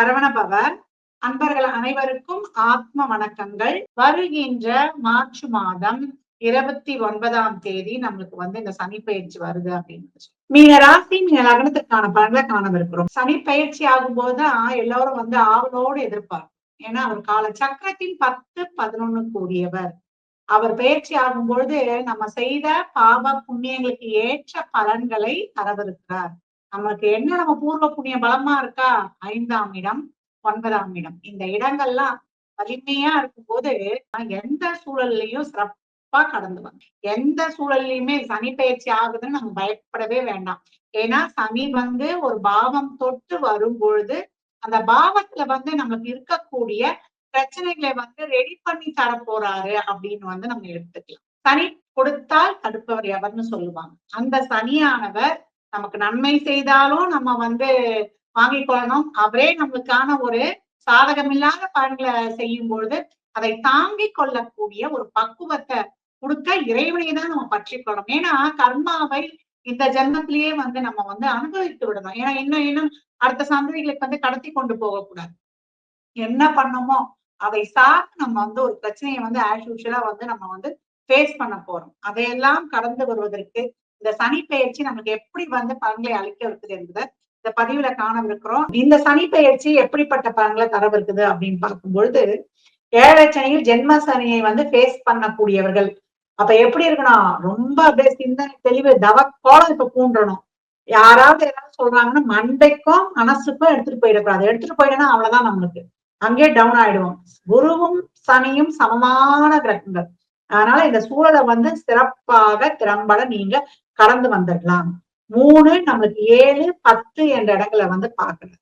சரவணபவ அன்பர்கள் அனைவருக்கும் ஆத்ம வணக்கங்கள். வருகின்ற மார்ச் மாதம் இருபத்தி ஒன்பதாம் தேதி நம்மளுக்கு வந்து இந்த சனி பயிற்சி வருது அப்படின்னு மீன ராசி மீன லக்னத்துக்கான பலன்களை காணவிருக்கிறோம். சனி பயிற்சி ஆகும் போதுதான் எல்லாரும் வந்து ஆவலோடு எதிர்பார்க்கும். ஏன்னா அவர் கால சக்கரத்தின் பத்து பதினொன்னு கூடியவர். அவர் பயிற்சி ஆகும் பொழுது நம்ம செய்த பாவ புண்ணியங்களுக்கு ஏற்ற பலன்களை தரவிருக்கிறார். நமக்கு என்ன நம்ம பூர்வ புண்ணிய பலமா இருக்கா? ஐந்தாம் இடம் ஒன்பதாம் இடம். இந்த இடங்கள்லாம் வலிமையா இருக்கும்போது எந்த சூழல்லையும் சிறப்பா கடந்து வந்தோம் எந்த சூழல்லையுமே சனி பயிற்சி ஆகுதுன்னு நம்ம பயப்படவே வேண்டாம். ஏன்னா சனி வந்து ஒரு பாவம் தொட்டு வரும் பொழுது அந்த பாவத்துல வந்து நமக்கு இருக்கக்கூடிய பிரச்சனைகளை வந்து ரெடி பண்ணி தர போறாரு அப்படின்னு வந்து நம்ம எடுத்துக்கலாம். சனி கொடுத்தால் தடுப்பவர் எவர்னு சொல்லுவாங்க. அந்த சனியானவர் நமக்கு நன்மை செய்தாலும் நம்ம வந்து வாங்கிக்கொள்ளணும். அவரே நம்மளுக்கான ஒரு சாதகமில்லாத பலன்களை செய்யும் பொழுது அதை தாங்கி கொள்ளக்கூடிய ஒரு பக்குவத்தை கொடுக்க இறைவனையை தான் நம்ம பற்றிக்கொள்ளணும். ஏன்னா கர்மாவை இந்த ஜென்மத்திலேயே வந்து நம்ம வந்து அனுபவித்து விடணும். ஏன்னா இன்னும் இன்னும் அடுத்த சந்ததிகளுக்கு வந்து கடத்தி கொண்டு போகக்கூடாது. என்ன பண்ணமோ அதை சார்ந்து நம்ம வந்து ஒரு பிரச்சனையை வந்து ஆஸ் யூஷுவலா வந்து நம்ம வந்து ஃபேஸ் பண்ண போறோம். அதையெல்லாம் கடந்து வருவதற்கு இந்த சனி பயிற்சி நமக்கு எப்படி வந்து பலன்களை அளிக்க இருக்குது என்பதை இந்த பதிவுல காணவிருக்கிறோம். இந்த சனி பெயர்ச்சி எப்படிப்பட்ட பலன்களை தரவிருக்குது அப்படின்னு பார்க்கும் பொழுது ஏழை சனியில் ஜென்ம சனியை வந்து ஃபேஸ் பண்ணக்கூடியவர்கள். அப்ப எப்படி இருக்கணும் ரொம்ப அப்படியே சிந்தனை தெளிவு தவ கோலம் இப்ப பூண்டணும். யாராவது ஏதாவது சொல்றாங்கன்னா மண்டைக்கும் மனசுக்கும் எடுத்துட்டு போயிடக்கூடாது. எடுத்துட்டு போயிடனா அவ்வளவுதான் நம்மளுக்கு. அங்கேயே டவுன் ஆயிடுவோம். குருவும் சனியும் சமமான கிரகங்கள். அதனால இந்த சூழலை வந்து சிறப்பாக திறம்பட நீங்க கடந்து வந்துடலாம் மூணு நம்மளுக்கு ஏழு பத்து என்ற இடங்களை வந்து பாக்குறது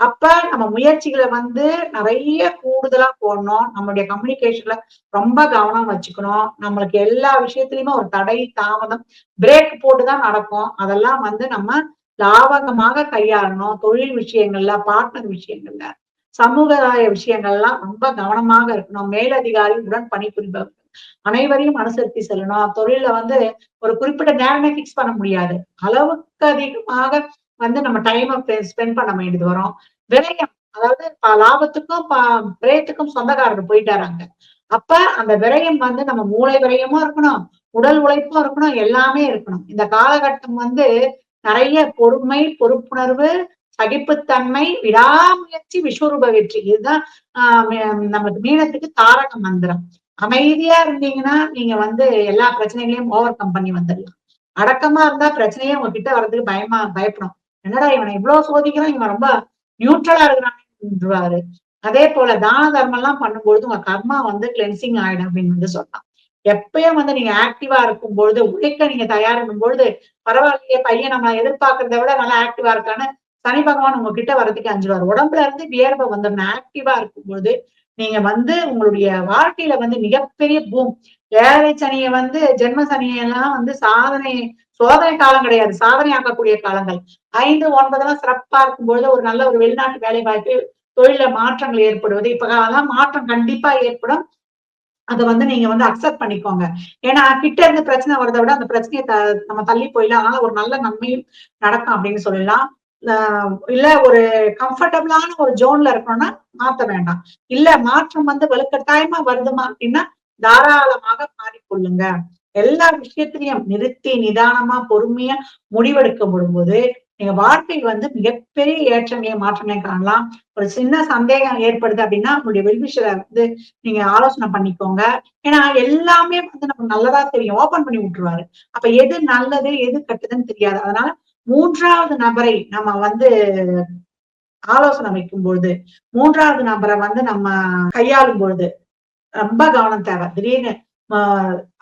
அப்ப நம்ம முயற்சிகளை வந்து நிறைய கூடுதலா போடணும். நம்மளுடைய கம்யூனிகேஷன்ல ரொம்ப கவனம் வச்சுக்கணும். நம்மளுக்கு எல்லா விஷயத்திலயுமே ஒரு தடை தாமதம் பிரேக் போட்டுதான் நடக்கும். அதெல்லாம் வந்து நம்ம லாபகமாக கையாளணும். தொழில் விஷயங்கள்ல பார்ட்னர் விஷயங்கள்ல சமூகராய விஷயங்கள்லாம் ரொம்ப கவனமாக இருக்கணும். மேலதிகாரி உடன் பணிபுரிபவர்கள். அனைவரையும் அனுசரித்து செல்லணும். தொழில வந்து ஒரு குறிப்பிட்ட நேரமே பிக்ஸ் பண்ண முடியாது. அளவுக்கு அதிகமாக வந்து நம்ம டைம் ஸ்பெண்ட் பண்ண வேண்டியது வரும். விரயம் அதாவது லாபத்துக்கும் பிரயத்துக்கும் சொந்தக்காரர் போயிட்டாராங்க அப்ப அந்த விரயம் வந்து நம்ம மூளை விரயமும் இருக்கணும் உடல் உழைப்பும் இருக்கணும் எல்லாமே இருக்கணும். இந்த காலகட்டம் வந்து நிறைய பொறுமை பொறுப்புணர்வு சகிப்புத்தன்மை விடாமுயற்சி விஸ்வரூப வெற்றி. இதுதான் ஆஹ் நமக்கு மீனத்துக்கு தாரக மந்திரம். அமைதியா இருந்தீங்கன்னா நீங்க வந்து எல்லா பிரச்சனைகளையும் ஓவர் கம் பண்ணி வந்துடலாம். அடக்கமா இருந்தா பிரச்சனையே உங்ககிட்ட வர்றதுக்கு பயமா பயப்படும். என்னடா இவனை இவ்வளவு சோதிக்கிறான் இவன் ரொம்ப நியூட்ரலா இருக்கிறான்னு அதே போல தான தர்மம் எல்லாம் பண்ணும்பொழுது உங்க கர்மா வந்து கிளென்சிங் ஆயிடும் அப்படின்னு வந்து சொல்லலாம் எப்பயும் வந்து நீங்க ஆக்டிவா இருக்கும் பொழுது உழைக்க நீங்க தயாரிக்கும் பொழுது பரவாயில்லையே பையன் நம்ம எதிர்பார்க்கறத விட நல்லா ஆக்டிவா இருக்கான்னு சனி பகவான் உங்ககிட்ட வர்றதுக்கு அஞ்சுவார். உடம்புல இருந்து வியர்வை வந்துடணும் ஆக்டிவா இருக்கும் பொழுது நீங்க வந்து உங்களுடைய வாழ்க்கையில வந்து மிகப்பெரிய பூம் ஏழை சனியை வந்து ஜென்ம சனியெல்லாம் வந்து சாதனை சோதனை காலம் கிடையாது. சாதனை ஆக்கக்கூடிய காலங்கள். ஐந்து ஒன்பதெல்லாம் சிறப்பா இருக்கும் பொழுது ஒரு நல்ல ஒரு வெளிநாட்டு வேலை வாய்ப்பு தொழில மாற்றங்கள் ஏற்படுவது. இப்ப காலம் மாற்றம் கண்டிப்பா ஏற்படும். அதை வந்து நீங்க வந்து அக்செப்ட் பண்ணிக்கோங்க. ஏன்னா கிட்ட இருந்து பிரச்சனை வரதை விட அந்த பிரச்சனையை த நம்ம தள்ளி போயிடலாம். அதனால ஒரு நல்ல நன்மையும் நடக்கும் அப்படின்னு சொல்லலாம். இல்ல ஒரு கம்ஃபர்டபுளான ஒரு ஜோன்ல இருக்கணும்னா மாத்த வேண்டாம். இல்ல மாற்றம் வந்து வலுக்கட்டாயமா வருதுமா அப்படின்னா தாராளமாக மாறிக்கொள்ளுங்க. எல்லா விஷயத்திலையும் நிறுத்தி நிதானமா பொறுமையா முடிவெடுக்க விடும்போது நீங்க வாழ்க்கை வந்து மிகப்பெரிய ஏற்றங்களை மாற்றமே காணலாம். ஒரு சின்ன சந்தேகம் ஏற்படுது அப்படின்னா உங்களுடைய வெல்விஷரை வந்து நீங்க ஆலோசனை பண்ணிக்கோங்க. ஏன்னா எல்லாமே வந்து நமக்கு நல்லதா தெரியும். ஓபன் பண்ணி விட்டுருவாரு. அப்ப எது நல்லது எது கெட்டதுன்னு தெரியாது. அதனால மூன்றாவது நபரை நம்ம வந்து ஆலோசனை வைக்கும் பொழுது மூன்றாவது நபரை வந்து நம்ம கையாளும் பொழுது ரொம்ப கவனம் தேவை. திடீர்னு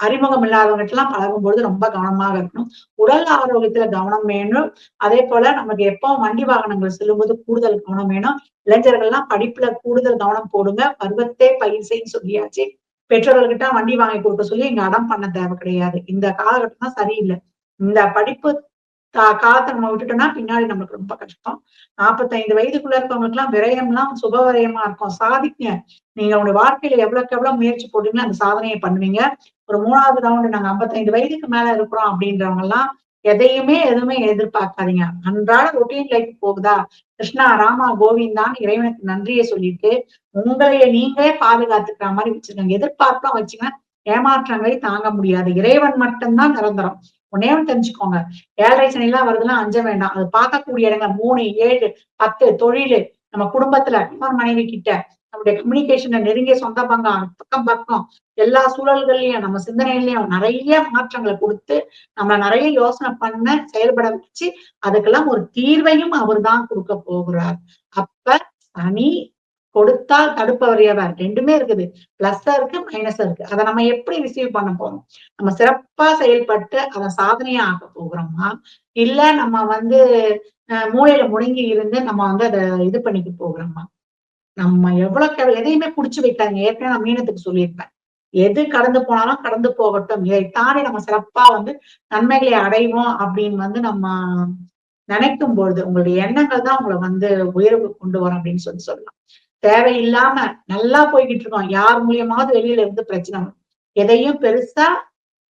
அறிமுகம் இல்லாதவங்கிட்ட எல்லாம் பழகும் பொழுது ரொம்ப கவனமாக இருக்கணும். உடல் ஆரோக்கியத்துல கவனம் வேணும். அதே போல நமக்கு எப்போ வண்டி வாகனங்கள் செல்லும்போது கூடுதல் கவனம் வேணும். இளைஞர்கள்லாம் படிப்புல கூடுதல் கவனம் போடுங்க. பருவத்தே பயிர் சொல்லியாச்சு. பெற்றோர்கள்கிட்ட வண்டி வாங்கி கொடுக்க சொல்லி இங்க அடம் பண்ண தேவை கிடையாது. இந்த காலகட்டம் தான் சரியில்லை. இந்த படிப்பு காலத்தை நம்ம விட்டுட்டோம்னா பின்னாடி நம்மளுக்கு ரொம்ப கஷ்டம். நாற்பத்தைந்து வயதுக்குள்ள இருக்கவங்களுக்கு எல்லாம் விரயம்லாம் சுப விரயமா இருக்கும். சாதிக்க நீங்க உங்க வாழ்க்கையில எவ்வளவுக்கு எவ்வளவு முயற்சி போட்டீங்களோ அந்த சாதனையை பண்ணுவீங்க. ஒரு மூணாவது ரவுண்டு நாங்க ஐம்பத்தைந்து வயதுக்கு மேல இருக்கிறோம் அப்படின்றவங்க எல்லாம் எதையுமே எதுவுமே எதிர்பார்க்காதீங்க. அன்றாட ரொட்டீன் லைஃப் போகுதா? கிருஷ்ணா ராமா கோவிந்தான் இறைவனுக்கு நன்றியை சொல்லிட்டு உங்களைய நீங்களே பாதுகாத்துக்கிற மாதிரி வச்சிருக்காங்க. எதிர்பார்ப்பெல்லாம் வச்சுங்கன்னா ஏமாற்றங்களை தாங்க முடியாது. இறைவன் மட்டும்தான் நிரந்தரம். ஒன்னே ஒன்று தெரிஞ்சுக்கோங்க. ஏழரை சனிலாம் எல்லாம் வருதுன்னா அஞ்ச வேண்டாம். அது பார்க்கக்கூடிய இடங்கள் மூணு ஏழு பத்து தொழில் நம்ம குடும்பத்துல மனைவி கிட்ட நம்முடைய கம்யூனிகேஷன்ல நெருங்கிய சொந்த பங்கம் பக்கம் பக்கம் எல்லா சூழல்கள்லயும் நம்ம சிந்தனையிலயும் நிறைய மாற்றங்களை கொடுத்து நம்ம நிறைய யோசனை பண்ண செயல்பட வச்சு அதுக்கெல்லாம் ஒரு தீர்வையும் அவர் தான் கொடுக்க போகிறார். அப்ப சனி கொடுத்தால் தடுப்பவர் எவர் ரெண்டுமே இருக்குது. பிளஸ் இருக்கு மைனஸ் இருக்கு. அதை நம்ம எப்படி ரிசீவ் பண்ண போறோம்? நம்ம சிறப்பா செயல்பட்டு அதை சாதனையா ஆக்க போகிறோமா? இல்ல நம்ம வந்து மூளையில முடங்கி இருந்து நம்ம வந்து அதை இது பண்ணிக்க போகிறோமா? நம்ம எவ்வளவு எதையுமே புடிச்சு வைக்காங்க ஏற்கனவே நான் மீனத்துக்கு சொல்லியிருப்பேன். எது கடந்து போனாலும் கடந்து போகட்டும். இதை தாண்டி நம்ம சிறப்பா வந்து நன்மைகளை அடைவோம் அப்படின்னு வந்து நம்ம நினைக்கும் பொழுது உங்களுடைய எண்ணங்கள் தான் உங்களை வந்து உயர்வு கொண்டு வரும் அப்படின்னு சொல்லி சொல்லலாம். தேவையில்லாம நல்லா போய்கிட்டு இருக்கோம். யார் மூலியமாவது வெளியில இருந்து பிரச்சனை எதையும் பெருசா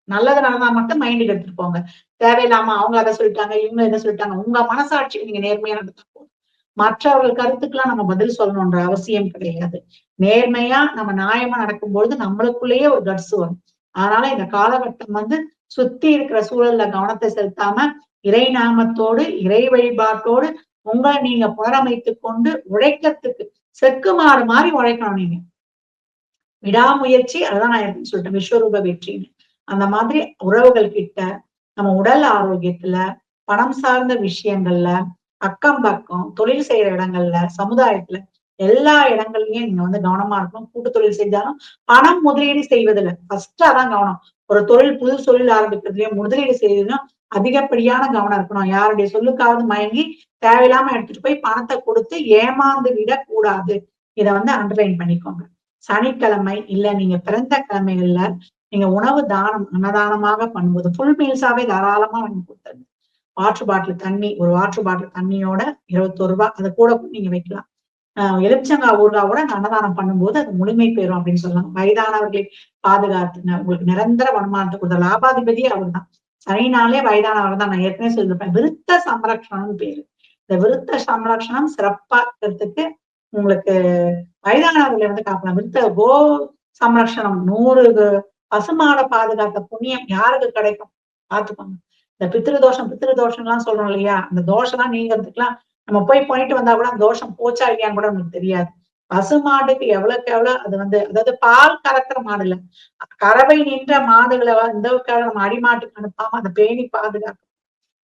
நல்லது நடந்தா மட்டும் மைண்டுக்கு எடுத்துட்டு போங்க. தேவையில்லாம அவங்க அதை சொல்லிட்டாங்க இவங்க என்ன சொல்லிட்டாங்க. உங்க மனசாட்சி நீங்க நேர்மையா நடத்த போதும் மற்றவர்கள் கருத்துக்கெல்லாம் நம்ம பதில் சொல்லணும்ன்ற அவசியம் கிடையாது. நேர்மையா நம்ம நியாயமா நடக்கும்பொழுது நம்மளுக்குள்ளேயே ஒரு கட்ஸ் வரும். அதனால இந்த காலகட்டம் வந்து சுத்தி இருக்கிற சூழல்ல கவனத்தை செலுத்தாம இறை நாமத்தோடு இறை வழிபாட்டோடு உங்களை நீங்க புனரமைத்துக் கொண்டு உழைக்கிறதுக்கு செக்குமாறு மாதிரி உழைக்கணும் நீங்க. விடாமுயற்சி அதான் நான் சொல்லிட்டேன் விஸ்வரூப வெற்றின்னு. அந்த மாதிரி உறவுகள் கிட்ட நம்ம உடல் ஆரோக்கியத்துல பணம் சார்ந்த விஷயங்கள்ல அக்கம் பக்கம் தொழில் செய்யற இடங்கள்ல சமுதாயத்துல எல்லா இடங்கள்லயும் நீங்க வந்து கவனமா இருக்கணும். கூட்டு தொழில் செஞ்சாலும் பணம் முதலீடு செய்வதில்ல. ஃபர்ஸ்ட் அதான் கவனம். ஒரு தொழில் புது தொழில் ஆரம்பிக்கிறதுலயும் முதலீடு செய்வதிலும் அதிகப்படியான கவனம் இருக்கணும். யாருடைய சொல்லுக்காவது மயங்கி தேவையில்லாம எடுத்துட்டு போய் பணத்தை கொடுத்து ஏமாந்து விடக்கூடாது. இத வந்து அண்டர்லைன் பண்ணிக்கோங்க. சனிக்கிழமை இல்ல நீங்க பிறந்த கிழமைகள்ல நீங்க உணவு தானம் அன்னதானமாக பண்ணும்போது ஃபுல் மீல்ஸாவே தாராளமா வாங்கி கொடுத்துருங்க. வாட்டர் பாட்டில் தண்ணி ஒரு வாட்டர் பாட்டில் தண்ணியோட இருபத்தோரு ரூபாய் அதை கூட நீங்க வைக்கலாம். எலுமிச்சங்கா ஊர்காவோட அன்னதானம் பண்ணும்போது அது முழுமை பெறும் அப்படின்னு சொல்லலாம். வயதானவர்களை பாதுகாத்துங்க உங்களுக்கு நிரந்தர வருமானத்தை கொடுத்த லாபாதிபதி அவர் தான் சனினாலே வயதானவர் தான் நான் ஏற்கனவே சொல்லியிருப்பேன். விருத்த சம்ரக்ஷணம்னு பேரு. இந்த விருத்த சம்ரக்ஷணம் சிறப்பா இருக்கிறதுக்கு உங்களுக்கு வயதானவர்களை வந்து காப்பலாம். விருத்த கோ சம்ரக்ஷணம் நூறு பசுமாட பாதுகாத்த புண்ணியம் யாருக்கு கிடைக்கும்? பார்த்துக்கோங்க. இந்த பித்திருதோஷம் பித்திருதோஷம் எல்லாம் சொல்றோம் இல்லையா? அந்த தோஷம் எல்லாம் நீங்கிறதுக்குலாம் நம்ம போய் போயிட்டு வந்தா கூட அந்த தோஷம் போச்சா இல்லையான்னு கூட நமக்கு தெரியாது. பசு மாடுக்கு எவ்வளவுக்கு எவ்வளவு அது வந்து அதாவது பால் கறக்கிற மாடு இல்ல கறவை நின்ற மாடுகளை இந்த நம்ம அடிமாட்டுக்கு அனுப்பாம அந்த பேணி பாதுகாக்கும்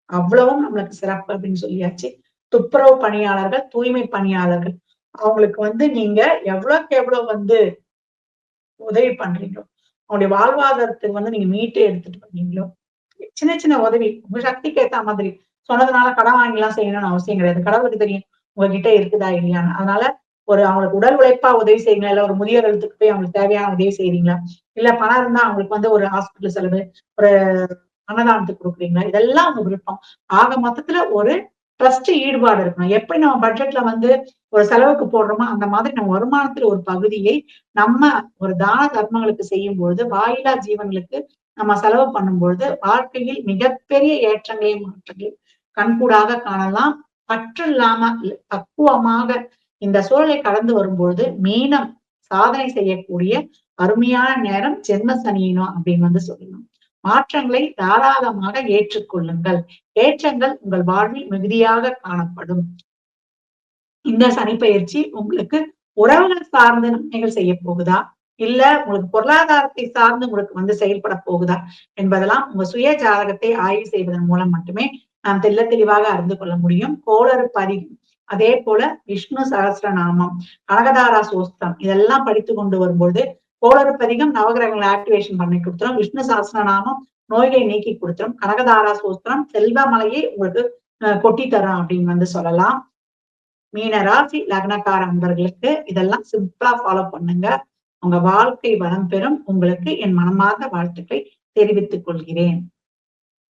அவ்வளவும் நம்மளுக்கு சிறப்பு அப்படின்னு சொல்லியாச்சு. துப்புரவு பணியாளர்கள் தூய்மை பணியாளர்கள் அவங்களுக்கு வந்து நீங்க எவ்வளவுக்கு எவ்வளவு வந்து உதவி பண்றீங்களோ அவங்களுடைய வாழ்வாதாரத்துக்கு வந்து நீங்க மீட்டு எடுத்துட்டு பண்ணீங்களோ சின்ன சின்ன உதவி உங்க சக்திக்கு ஏத்த மாதிரி. சொன்னதுனால கடன் வாங்கிலாம் செய்யணும்னு அவசியம் கிடையாது. கடவுளுக்கு தெரியும் உங்ககிட்ட இருக்குதா இல்லையான்னு. அதனால ஒரு அவங்களுக்கு உடல் உழைப்பா உதவி செய்யுங்களா இல்ல ஒரு முதியோர் இடத்துக்கு போய் அவங்களுக்கு தேவையான உதவி செய்றீங்களா இல்ல பணம் இருந்தா அவங்களுக்கு வந்து ஒரு ஹாஸ்பிட்டல் செலவு ஒரு அன்னதானத்துக்கு கொடுக்குறீங்களா? இதெல்லாம் அவங்க விருப்பம். ஆக மொத்தத்துல ஒரு ட்ரஸ்ட் ஈடுபாடு இருக்கணும். எப்படி நம்ம பட்ஜெட்ல வந்து ஒரு செலவுக்கு போடுறோமோ அந்த மாதிரி நம்ம வருமானத்துல ஒரு பகுதியை நம்ம ஒரு தான தர்மங்களுக்கு செய்யும் பொழுது வாயிலா ஜீவன்களுக்கு நம்ம செலவு பண்ணும்பொழுது வாழ்க்கையில் மிகப்பெரிய ஏற்றங்களையும் மாற்றங்களையும் கண்கூடாக காணலாம். பற்று இல்லாம பக்குவமாக இந்த சூழலை கடந்து வரும்பொழுது மீனம் சாதனை செய்யக்கூடிய அருமையான நேரம் ஜென்ம சனியினோ அப்படின்னு வந்து சொல்லணும். மாற்றங்களை தாராளமாக ஏற்றுக்கொள்ளுங்கள். ஏற்றங்கள் உங்கள் வாழ்வில் மிகுதியாக காணப்படும். இந்த சனிப்பயிற்சி உங்களுக்கு உறவுகள் சார்ந்து நன்மைகள் செய்ய போகுதா? இல்ல உங்களுக்கு பொருளாதாரத்தை சார்ந்து உங்களுக்கு வந்து செயல்பட போகுதா? என்பதெல்லாம் உங்க சுய ஜாதகத்தை ஆய்வு செய்வதன் மூலம் மட்டுமே நாம் தெல்ல தெளிவாக அறிந்து கொள்ள முடியும். கோளறு பதிவு அதே போல விஷ்ணு சகசிரநாமம் கனகதாரா சோஸ்தம் இதெல்லாம் படித்து கொண்டு வரும்போது கோளறுப்பதிகம் நவகிரகங்களை ஆக்டிவேஷன் பண்ணி கொடுத்துரும். விஷ்ணு சகசிரநாமம் நோய்களை நீக்கி கொடுத்துரும். கனகதாரா சோஸ்திரம் செல்வமலையை உங்களுக்கு கொட்டி தரும் அப்படின்னு வந்து சொல்லலாம். மீன ராசி லக்னக்கார அன்பர்களுக்கு இதெல்லாம் சிம்பிளா ஃபாலோ பண்ணுங்க. உங்க வாழ்க்கை வளம் பெறும். உங்களுக்கு என் மனமார்ந்த வாழ்த்துக்களை தெரிவித்துக் கொள்கிறேன்.